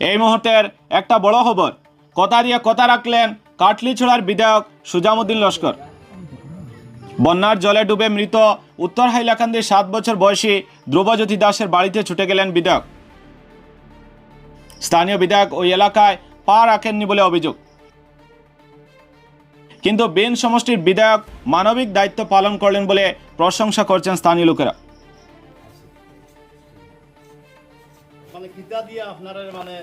এই মুহূর্তের একটা বড় খবর। কথা দিয়ে কথা রাখলেন কাটলিছড়ার বিধায়ক সুজামুদ্দিন লস্কর। বন্যার জলে ডুবে মৃত উত্তর হাইলাকান্দির সাত বছর বয়সী ধ্রুবজ্যোতি দাসের বাড়িতে ছুটে গেলেন বিধায়ক। স্থানীয় বিধায়ক ওই এলাকায় পা রাখেননি বলে অভিযোগ। কিন্তু বেন সমষ্টির বিধায়ক মানবিক দায়িত্ব পালন করলেন বলে প্রশংসা করছেন স্থানীয় লোকেরা। মানে কিতা দিয়ে আপনারা মানে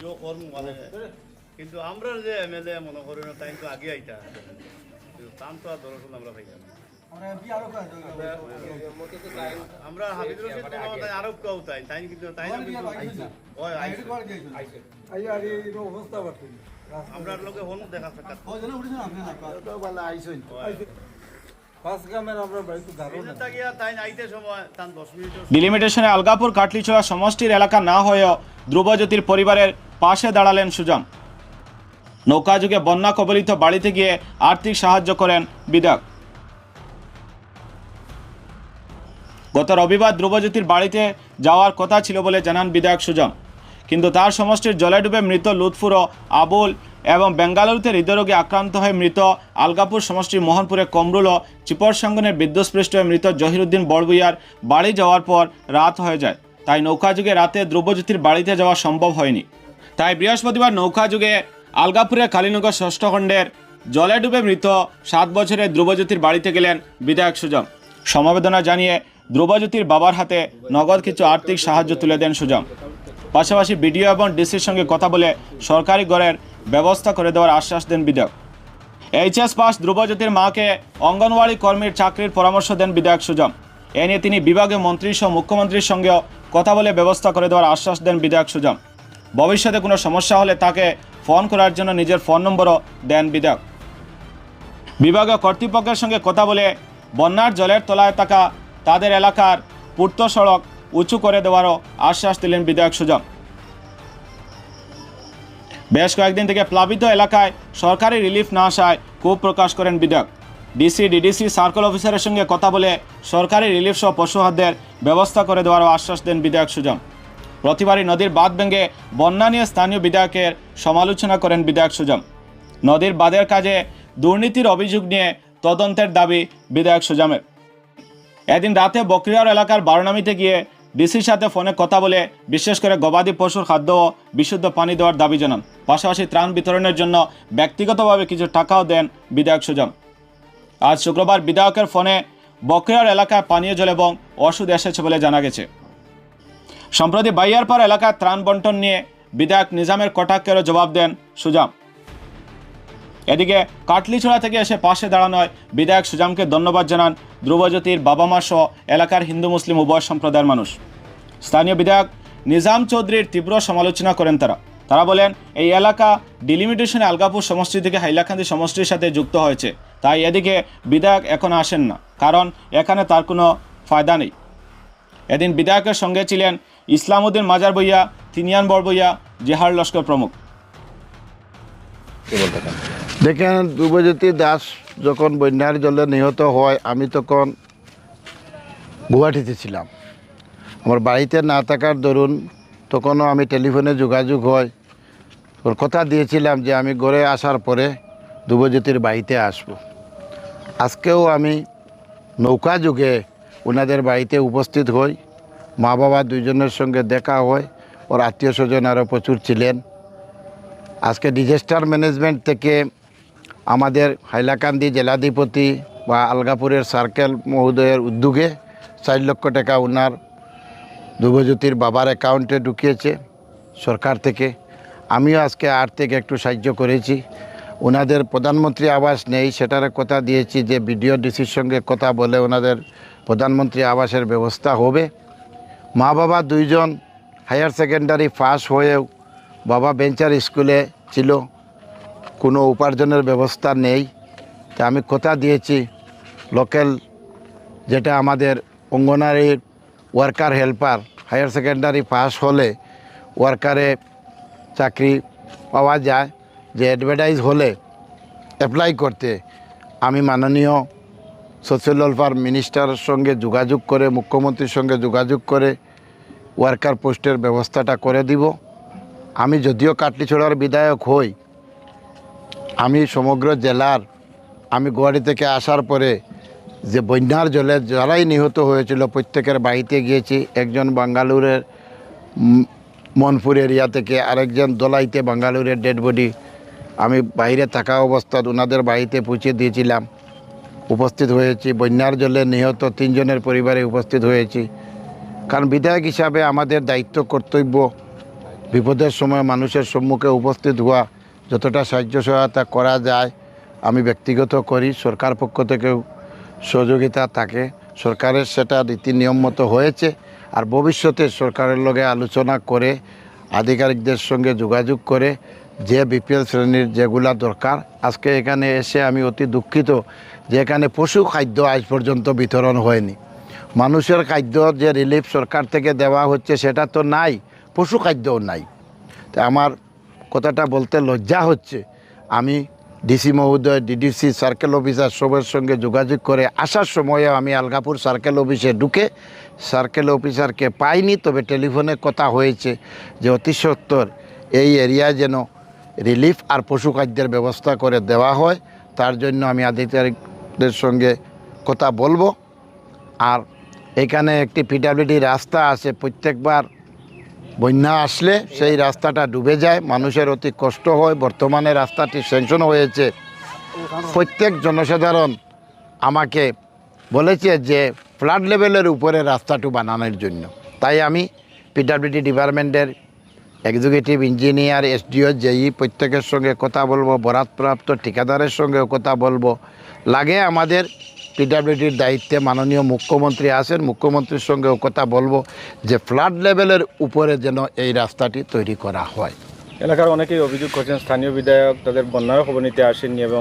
জো কর্ম মানে কিন্তু আমরা যে এমএলএ মনে করি না তাই তো আগে আইতা। কিন্তু তাম তো আর দরকার আমরা পাই না আমরা হাবিব রশিদ তাই আরও কেউ তাই তাই কিন্তু তাই না কিন্তু ওই আইছে। আমরা লোকে হন দেখা সাক্ষাৎ। ডিলিমিটেশনে আলগাপুর কাটলিছড়া সমষ্টির এলাকা না হয়েও ধ্রুবজ্যোতির পরিবারের পাশে দাঁড়ালেন সুজাম নৌকাযুগে বন্যা কবলিত বাড়িতে গিয়ে আর্থিক সাহায্য করেন বিধায়ক। গত রবিবার ধ্রুবজ্যোতির বাড়িতে যাওয়ার কথা ছিল বলে জানান বিধায়ক সুজাম কিন্তু তার সমষ্টির জলে ডুবে মৃত লুৎফুর ও আবুল এবং বেঙ্গালুরুতে হৃদরোগে আক্রান্ত হয়ে মৃত আলগাপুর সমষ্টির মোহনপুরে কমরুল ও চিপরসঙ্গনের বিদ্যুৎস্পৃষ্ট হয়ে মৃত জহিরুদ্দিন বড়বুইয়ার বাড়ি যাওয়ার পর রাত হয়ে যায়। তাই নৌকাযুগে রাতে ধ্রুবজ্যোতির বাড়িতে যাওয়া সম্ভব হয়নি। তাই বৃহস্পতিবার নৌকাযুগে আলগাপুরের কালীনগর ষষ্ঠ খণ্ডের জলে ডুবে মৃত সাত বছরের ধ্রুবজ্যোতির বাড়িতে গেলেন বিধায়ক সুজম সমবেদনা জানিয়ে ধ্রুবজ্যোতির বাবার হাতে নগদ কিছু আর্থিক সাহায্য তুলে দেন সুজম পাশাপাশি বিডিও এবং ডিসির সঙ্গে কথা বলে সরকারি ঘরের ব্যবস্থা করে দেওয়ার আশ্বাস দেন বিধায়ক। এইচএস পাস ধ্রুবজ্যোতির মাকে অঙ্গনওয়াড়ি কর্মীর চাকরির পরামর্শ দেন বিধায়ক সুজম এ নিয়ে তিনি বিভাগীয় মন্ত্রী সহ মুখ্যমন্ত্রীর সঙ্গেও কথা বলে ব্যবস্থা করে দেওয়ার আশ্বাস দেন বিধায়ক সুজম ভবিষ্যতে কোনো সমস্যা হলে তাকে ফোন করার জন্য নিজের ফোন নম্বরও দেন বিধায়ক। বিভাগীয় কর্তৃপক্ষের সঙ্গে কথা বলে বন্যার জলের তলায় থাকা তাদের এলাকার পূর্ত সড়ক উঁচু করে দেওয়ারও আশ্বাস দিলেন বিধায়ক সুজম বেশ কয়েকদিন থেকে প্লাবিত এলাকায় সরকারি রিলিফ না আসায় ক্ষোভ প্রকাশ করেন বিধায়ক ডিসি, ডিডিসি সার্কেল অফিসারের সঙ্গে কথা বলে সরকারি রিলিফ সহ পশুহাতদের ব্যবস্থা করে দেওয়ারও আশ্বাস দেন বিধায়ক সুজম প্রতিবারই নদীর বাঁধ ভেঙে বন্যা নিয়ে স্থানীয় বিধায়কের সমালোচনা করেন বিধায়ক সুজন। নদীর বাঁধের কাজে দুর্নীতির অভিযোগ নিয়ে তদন্তের দাবি বিধায়ক সুজামের এদিন রাতে বকরিয়ার এলাকার বারোনামিতে গিয়ে ডিসির সাথে ফোনে কথা বলে বিশেষ করে গবাদি পশুর খাদ্য ও বিশুদ্ধ পানি দেওয়ার দাবি জানান। পাশাপাশি ত্রাণ বিতরণের জন্য ব্যক্তিগতভাবে কিছু টাকাও দেন বিধায়ক সুজাম আজ শুক্রবার বিধায়কের ফোনে বকরিয়ার এলাকায় পানীয় জল এবং ওষুধ এসেছে বলে জানা গেছে। সম্প্রতি বাইয়ারপাড় এলাকায় ত্রাণ বন্টন নিয়ে বিধায়ক নিজামের কটাক্ষেরও জবাব দেন সুজাম। এদিকে কাটলিছড়া থেকে এসে পাশে দাঁড়ানোয় বিধায়ক সুজামকে ধন্যবাদ জানান ধ্রুবজ্যোতির বাবা মা সহ এলাকার হিন্দু মুসলিম উভয় সম্প্রদায়ের মানুষ। স্থানীয় বিধায়ক নিজাম চৌধুরীর তীব্র সমালোচনা করেন তারা। তারা বলেন, এই এলাকা ডিলিমিটেশনে আলগাপুর সমষ্টি থেকে হাইলাকান্দি সমষ্টির সাথে যুক্ত হয়েছে। তাই এদিকে বিধায়ক এখন আসেন না, কারণ এখানে তার কোনো ফায়দা নেই। এদিন বিধায়কের সঙ্গে ছিলেন ইসলামউদ্দিন মাজার বইয়া, তিনিয়ান বড়বইয়া জেহার লস্কর প্রমুখ। দেখেন ধ্রুবজ্যোতি দাস যখন বন্যার জলে নিহত হয়, আমি তখন গুয়াহাটিতে ছিলাম। আমার বাড়িতে না থাকার দরুন তখনও আমি টেলিফোনে যোগাযোগ হয়। ওর কথা দিয়েছিলাম যে আমি গড়ে আসার পরে ধ্রুবজ্যোতির বাড়িতে আসব। আজকেও আমি নৌকা যুগে ওনাদের বাড়িতে উপস্থিত হই। মা বাবা দুইজনের সঙ্গে দেখা হয়। ওর আত্মীয় স্বজন আরও প্রচুর ছিলেন। আজকে ডিজাস্টার ম্যানেজমেন্ট থেকে আমাদের হাইলাকান্দি জেলাধিপতি বা আলগাপুরের সার্কেল মহোদয়ের উদ্যোগে চার লক্ষ টাকা ওনার ধ্রুবজ্যোতির বাবার অ্যাকাউন্টে ঢুকিয়েছে সরকার থেকে। আমিও আজকে আর্থিক একটু সাহায্য করেছি। ওনাদের প্রধানমন্ত্রী আবাস নেই, সেটার কথা দিয়েছি যে বিডিও ডিসির সঙ্গে কথা বলে ওনাদের প্রধানমন্ত্রী আবাসের ব্যবস্থা হবে। মা বাবা দুইজন হায়ার সেকেন্ডারি পাস হয়েও বাবা বেঞ্চার স্কুলে ছিল। কোনো উপার্জনের ব্যবস্থা নেই। তা আমি কথা দিয়েছি লোকাল যেটা আমাদের অঙ্গনারীর worker helper, higher secondary pass হলে ওয়ার্কারে চাকরি পাওয়া যায়, যে অ্যাডভার্টাইজ হলে অ্যাপ্লাই করতে। আমি মাননীয় সোশ্যাল ওয়েলফেয়ার মিনিস্টারের সঙ্গে যোগাযোগ করে, মুখ্যমন্ত্রীর সঙ্গে যোগাযোগ করে ওয়ার্কার পোস্টের ব্যবস্থাটা করে দিব। আমি যদিও কাটলিছড়ার বিধায়ক হই আমি সমগ্র জেলার, আমি গুয়াহাটি থেকে আসার পরে যে বন্যার জলে যারাই নিহত হয়েছিল, প্রত্যেকের বাড়িতে গিয়েছি। একজন বাঙ্গালুরের মনপুর এরিয়া থেকে আরেকজন দোলাইতে বাঙ্গালুরের ডেড বডি আমি বাইরে থাকা অবস্থায় ওনাদের বাড়িতে পৌঁছে দিয়েছিলাম। উপস্থিত হয়েছি, বন্যার জলে নিহত তিনজনের পরিবারে উপস্থিত হয়েছি। কারণ বিধায়ক হিসাবে আমাদের দায়িত্ব, কর্তব্য, বিপদের সময় মানুষের সম্মুখে উপস্থিত হওয়া যতটা সাহায্য সহায়তা করা যায়, আমি ব্যক্তিগত করি, সরকার পক্ষ থেকেও সহযোগিতা থাকে। সরকারের সেটা রীতি নিয়ম মতো হয়েছে, আর ভবিষ্যতে সরকারের লগে আলোচনা করে, আধিকারিকদের সঙ্গে যোগাযোগ করে, যে বিপিএল শ্রেণির যেগুলা দরকার, আজকে এখানে এসে আমি অতি দুঃখিত যে এখানে পশু খাদ্য আজ পর্যন্ত বিতরণ হয়নি। মানুষের খাদ্য যে রিলিফ সরকার থেকে দেওয়া হচ্ছে সেটা তো নাই, পশু খাদ্যও নাই। তা আমার কথাটা বলতে লজ্জা হচ্ছে। আমি ডিসি মহোদয় ডিডিসি সার্কেল অফিসার সবের সঙ্গে যোগাযোগ করে আসার সময়ে আমি আলগাপুর সার্কেল অফিসে ঢুকে সার্কেল অফিসারকে পাইনি, তবে টেলিফোনে কথা হয়েছে যে অতি সত্তর এই এরিয়ায় যেন রিলিফ আর পশু খাদ্যের ব্যবস্থা করে দেওয়া হয়। তার জন্য আমি আধিকারিকদের সঙ্গে কথা বলব। আর এখানে একটি পিডাব্লিউডি রাস্তা আছে, প্রত্যেকবার বন্যা আসলে সেই রাস্তাটা ডুবে যায়, মানুষের অতি কষ্ট হয়, বর্তমানে রাস্তাটি স্যাংশন হয়েছে। প্রত্যেক জনসাধারণ আমাকে বলেছে যে ফ্লাড লেভেলের উপরে রাস্তাটি বানানোর জন্য। তাই আমি পিডাব্লিউডি ডিপার্টমেন্টের এক্সিকিউটিভ ইঞ্জিনিয়ার, এসডিও, জেই প্রত্যেকের সঙ্গে কথা বলব বরাতপ্রাপ্ত ঠিকাদারের সঙ্গেও কথা বলব। লাগে আমাদের পিডাব্লিউডির দায়িত্বে মাননীয় মুখ্যমন্ত্রী আছেন। মুখ্যমন্ত্রীর সঙ্গেও কথা বলব যে ফ্লাড লেভেলের উপরে যেন এই রাস্তাটি তৈরি করা হয়। এলাকার অনেকেই অভিযোগ করছেন স্থানীয় বিধায়ক তাদের বন্যার খবর নিতে আসেননি এবং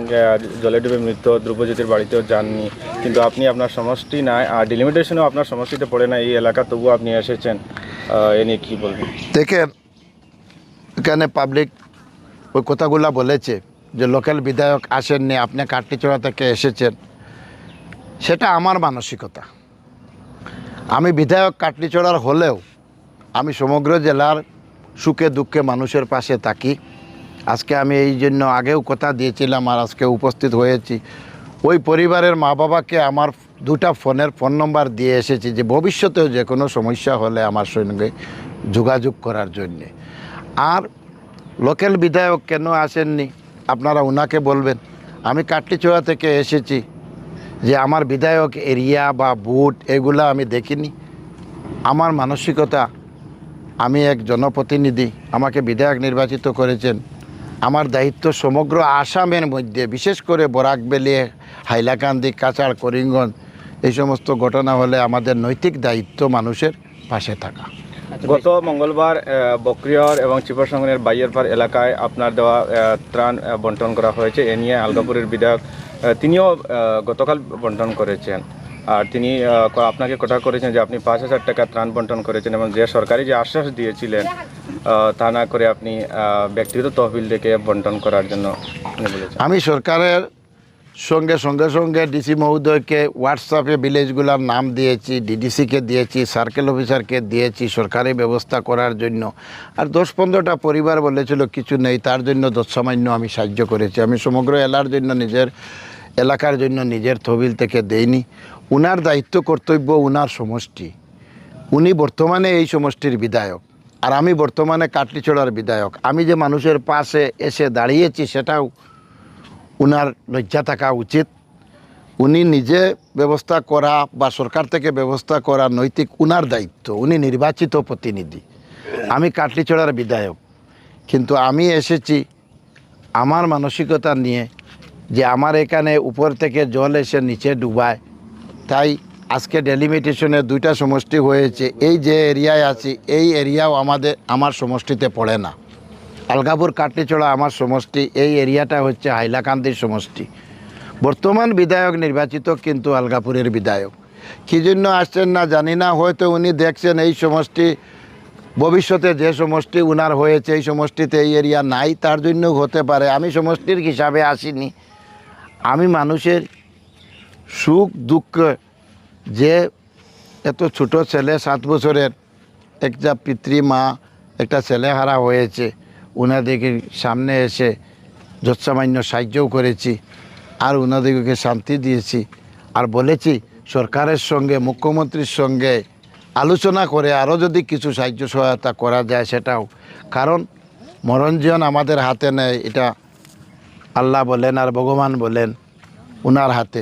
জলে ডুবে মৃত ধ্রুবজ্যোতির বাড়িতেও যাননি। কিন্তু আপনি আপনার সমষ্টি নাই আর ডিলিমিটেশনও আপনার সমষ্টিতে পড়ে না এই এলাকা তবুও আপনি এসেছেন। এ নিয়ে কী বলবেন? দেখেন এখানে পাবলিক ওই কথাগুলা বলেছে যে লোকাল বিধায়ক আসেননি আপনি কাটলিচড়া থেকে এসেছেন। সেটা আমার মানসিকতা। আমি বিধায়ক কাটলিচড়ার হলেও আমি সমগ্র জেলার সুখে দুঃখে মানুষের পাশে থাকি। আজকে আমি এই জন্য আগেও কথা দিয়েছিলাম আর আজকে উপস্থিত হয়েছি। ওই পরিবারের মা বাবাকে আমার দুটা ফোনের ফোন নম্বর দিয়ে এসেছি যে ভবিষ্যতেও যে কোনো সমস্যা হলে আমার সঙ্গে যোগাযোগ করার জন্যে। আর লোকাল বিধায়ক কেন আসেননি? আপনারা ওনাকে বলবেন। আমি কাটলিচোড়া থেকে এসেছি। যে আমার বিধায়ক, এরিয়া বা বুট, এগুলা আমি দেখিনি। আমার মানসিকতা, আমি এক জনপ্রতিনিধি, আমাকে বিধায়ক নির্বাচিত করেছেন। আমার দায়িত্ব সমগ্র আসামের মধ্যে, বিশেষ করে বরাকবেলিয়ে হাইলাকান্দি কাছাড় করিমগঞ্জ, এই সমস্ত ঘটনা হলে আমাদের নৈতিক দায়িত্ব মানুষের পাশে থাকা। গত মঙ্গলবার বকরিয়র এবং চিপাসঙ্গনের বাইয়েরপাড় এলাকায় আপনার দেওয়া ত্রাণ বন্টন করা হয়েছে। এ নিয়ে আলগাপুরের বিধায়ক তিনিও গতকাল বন্টন করেছেন। আর তিনি আপনাকে কথা করেছেন যে আপনি পাঁচ হাজার টাকা ত্রাণ বন্টন করেছেন এবং যে সরকারি যে আশ্বাস দিয়েছিলেন তা না করে আপনি ব্যক্তিগত তহবিল থেকে বন্টন করার জন্য আমি সরকারের সঙ্গে সঙ্গে সঙ্গে ডিসি মহোদয়কে হোয়াটসঅ্যাপে ভিলেজগুলোর নাম দিয়েছি ডিডিসিকে দিয়েছি সার্কেল অফিসারকে দিয়েছি, সরকারি ব্যবস্থা করার জন্য। আর দশ পনেরোটা পরিবার বলেছিল কিছু নেই, তার জন্য সামান্য আমি সাহায্য করেছি। আমি সমগ্র এলার জন্য নিজের, এলাকার জন্য নিজের তহবিল থেকে দেইনি। উনার দায়িত্ব, কর্তব্য, উনার সমষ্টি। উনি বর্তমানে এই সমষ্টির বিধায়ক। আর আমি বর্তমানে কাটলিছড়ার বিধায়ক। আমি যে মানুষের পাশে এসে দাঁড়িয়েছি, সেটাও উনার লজ্জা থাকা উচিত। উনি নিজে ব্যবস্থা করা বা সরকার থেকে ব্যবস্থা করা নৈতিক উনার দায়িত্ব। উনি নির্বাচিত প্রতিনিধি। আমি কাটলিছড়ার বিধায়ক। কিন্তু আমি এসেছি আমার মানসিকতা নিয়ে যে আমার এখানে উপর থেকে জল এসে নিচে ডুবায়। তাই আজকে ডেলিমিটেশনে দুইটা সমষ্টি হয়েছে। এই যে এরিয়ায় আছি, এই এরিয়াও আমাদের, আমার সমষ্টিতে পড়ে না। আলগাপুর কাটলিচড়া আমার সমষ্টি, এই এরিয়াটা হচ্ছে হাইলাকান্দির সমষ্টি। বর্তমান বিধায়ক নির্বাচিত কিন্তু আলগাপুরের বিধায়ক। কী জন্য আসছেন না জানি না, হয়তো উনি দেখছেন এই সমষ্টি, ভবিষ্যতে যে সমষ্টি উনার হয়েছে, এই সমষ্টিতে এই এরিয়া নাই, তার জন্য হতে পারে। আমি সমষ্টির হিসাবে আসিনি। আমি মানুষের সুখ, দুঃখ, যে এত ছোট ছেলে, সাত বছরের একটা পিতৃ মা, একটা ছেলে হারা হয়েছে ওনাদেরকে সামনে এসে যৎসামান্য সাহায্যও করেছি, আর ওনাদেরকে শান্তি দিয়েছি। আর বলেছি, সরকারের সঙ্গে, মুখ্যমন্ত্রীর সঙ্গে আলোচনা করে আরও যদি কিছু সাহায্য সহায়তা করা যায় সেটাও। কারণ মরণজীবন আমাদের হাতে নেয়, এটা আল্লাহ বলেন আর ভগবান বলেন ওনার হাতে।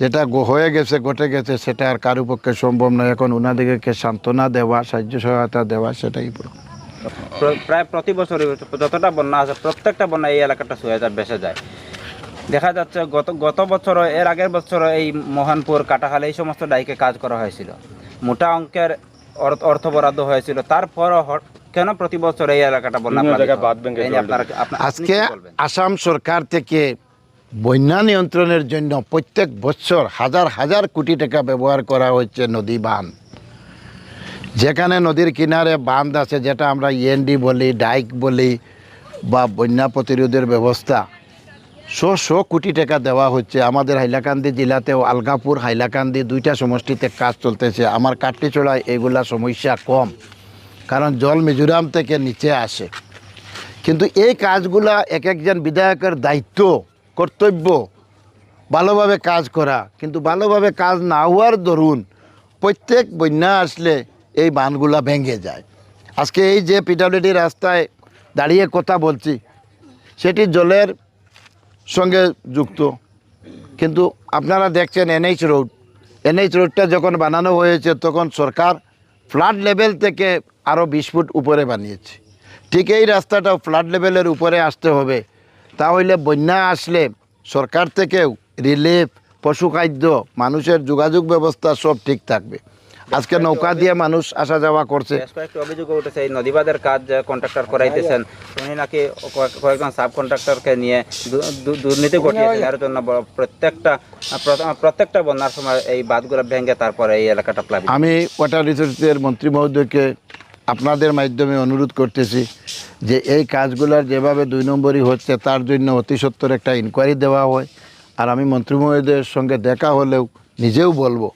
যেটা হয়ে গেছে, ঘটে গেছে, সেটা আর কারও পক্ষে সম্ভব নয়। এখন ওনাদেরকে সান্ত্বনা দেওয়া, সাহায্য সহায়তা দেওয়া, সেটাই প্রায় প্রতি বছর যতটা বন্যা আছে প্রত্যেকটা বন্যা এই এলাকাটা ছুঁয়ে যায় বেসে যায়। দেখা যাচ্ছে গত গত বছর এর আগের বছর এই মোহনপুর কাটাখাল এই সমস্ত ডাইকে কাজ করা হয়েছিল। মোটা অঙ্কের অর্থ বরাদ্দ হয়েছিল। তারপরও হট- কেন প্রতি বছর এই এলাকাটা বন্যা আজকে আসাম সরকার থেকে বন্যা নিয়ন্ত্রণের জন্য প্রত্যেক বছর হাজার হাজার কোটি টাকা ব্যবহার করা হচ্ছে নদী বাঁধ। যেখানে নদীর কিনারে বাঁধ আছে, যেটা আমরা ইএনডি বলি, ডাইক বলি বা বন্যা প্রতিরোধের ব্যবস্থা, শো শো কোটি টাকা দেওয়া হচ্ছে। আমাদের হাইলাকান্দি জেলাতেও আলগাপুর, হাইলাকান্দি দুইটা সমষ্টিতে কাজ চলতেছে। আমার কাটলিচড়ায় এগুলা সমস্যা কম, কারণ জল মিজোরাম থেকে নিচে আসে। কিন্তু এই কাজগুলা এক একজন বিধায়কের দায়িত্ব, কর্তব্য, ভালোভাবে কাজ করা। কিন্তু ভালোভাবে কাজ না হওয়ার দরুন প্রত্যেক বন্যা আসলে এই বানগুলা ভেঙে যায়। আজকে এই যে পিডাব্লিউডি রাস্তায় দাঁড়িয়ে কথা বলছি, সেটি জলের সঙ্গে যুক্ত। কিন্তু আপনারা দেখছেন এনএইচ রোড এনএইচ রোডটা যখন বানানো হয়েছে, তখন সরকার ফ্লাড লেভেল থেকে আরও বিশ ফুট উপরে বানিয়েছে। ঠিক এই রাস্তাটাও ফ্লাড লেভেলের উপরে আসতে হবে। তাহলে বন্যা আসলে সরকার থেকেও রিলিফ পশু খাদ্য, মানুষের যোগাযোগ ব্যবস্থা সব ঠিক থাকবে। আজকে নৌকা দিয়ে মানুষ আসা যাওয়া করছে। বেশ কয়েকটি অভিযোগ উঠেছে। এই নদীবাদের কাজ যে কন্ট্রাক্টর করাইতেছেন উনি নাকি কয়েকজন সাব কন্ট্রাক্টরকে নিয়ে দুর্নীতি ঘটিয়েছেন। এর জন্য বড়- প্রত্যেকটা প্রত্যেকটা বন্যার সময় এই বাঁধগুলো ভেঙে তারপরে এই এলাকাটা প্লাবিত। আমি ওয়াটার রিসোর্সের মন্ত্রী মহোদয়কে আপনাদের মাধ্যমে অনুরোধ করতেছি যে এই কাজগুলোর যেভাবে দুই নম্বরই হচ্ছে তার জন্য অতি সত্বর একটা ইনকোয়ারি দেওয়া হয়। আর আমি মন্ত্রী মহোদয়ের সঙ্গে দেখা হলেও নিজেও বলব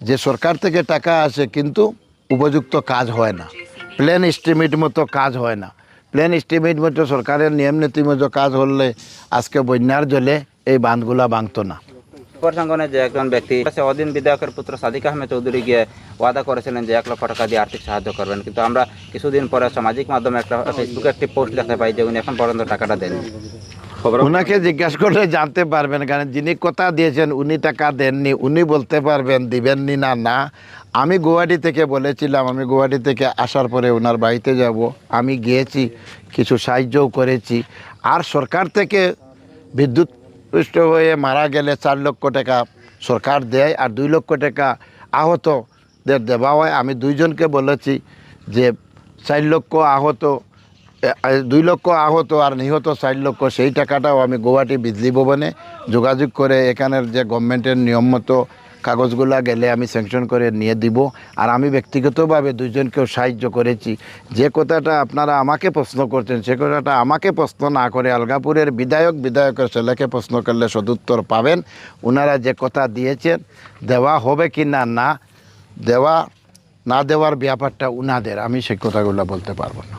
যে সরকার থেকে টাকা আসে কিন্তু উপযুক্ত কাজ হয় না। প্ল্যান এস্টিমেট মতো কাজ হয় না। প্ল্যান এস্টিমেট মতো সরকারের নিয়ম নীতি মতো কাজ হলে আজকে বন্যার জলে এই বাঁধগুলা ভাঙতো না। প্রসঙ্গনে যে একজন ব্যক্তি অদিন বিধায়কের পুত্র সাদিক আহমেদ চৌধুরী গিয়ে ওয়াদা করেছিলেন যে এক লক্ষ টাকা দিয়ে আর্থিক সাহায্য করবেন। কিন্তু আমরা কিছুদিন পরে সামাজিক মাধ্যমে একটা ফেসবুকে একটি পোস্ট দেখতে পাই যে উনি এখন পর্যন্ত টাকাটা দেননি। ওনাকে জিজ্ঞাসা করলে জানতে পারবেন, কারণ যিনি কথা দিয়েছেন উনি টাকা দেননি, উনি বলতে পারবেন, দিবেননি না না। আমি গুয়াহাটি থেকে বলেছিলাম, আমি গুয়াহাটি থেকে আসার পরে ওনার বাড়িতে যাব, আমি গিয়েছি, কিছু সাহায্যও করেছি। আর সরকার থেকে বিদ্যুৎ পৃষ্ঠ হয়ে মারা গেলে চার লক্ষ টাকা সরকার দেয় আর দুই লক্ষ টাকা আহতদের দেওয়া হয়। আমি দুইজনকে বলেছি যে চার লক্ষ আহত দুই লক্ষ আহত আর নিহত চার লক্ষ। সেই টাকাটাও আমি গুয়াহাটি বিজলি ভবনে যোগাযোগ করে এখানের যে গভর্নমেন্টের নিয়ম মতো কাগজগুলা গেলে আমি স্যাংশন করে নিয়ে দিব। আর আমি ব্যক্তিগতভাবে দুইজনকেও সাহায্য করেছি। যে কথাটা আপনারা আমাকে প্রশ্ন করছেন, সে কথাটা আমাকে প্রশ্ন না করে আলগাপুরের বিধায়ক, বিধায়কের ছেলেকে প্রশ্ন করলে সদুত্তর পাবেন। ওনারা যে কথা দিয়েছেন, দেওয়া হবে কি না না দেওয়া, না দেওয়ার ব্যাপারটা উনাদের। আমি সেই কথাগুলো বলতে পারব না।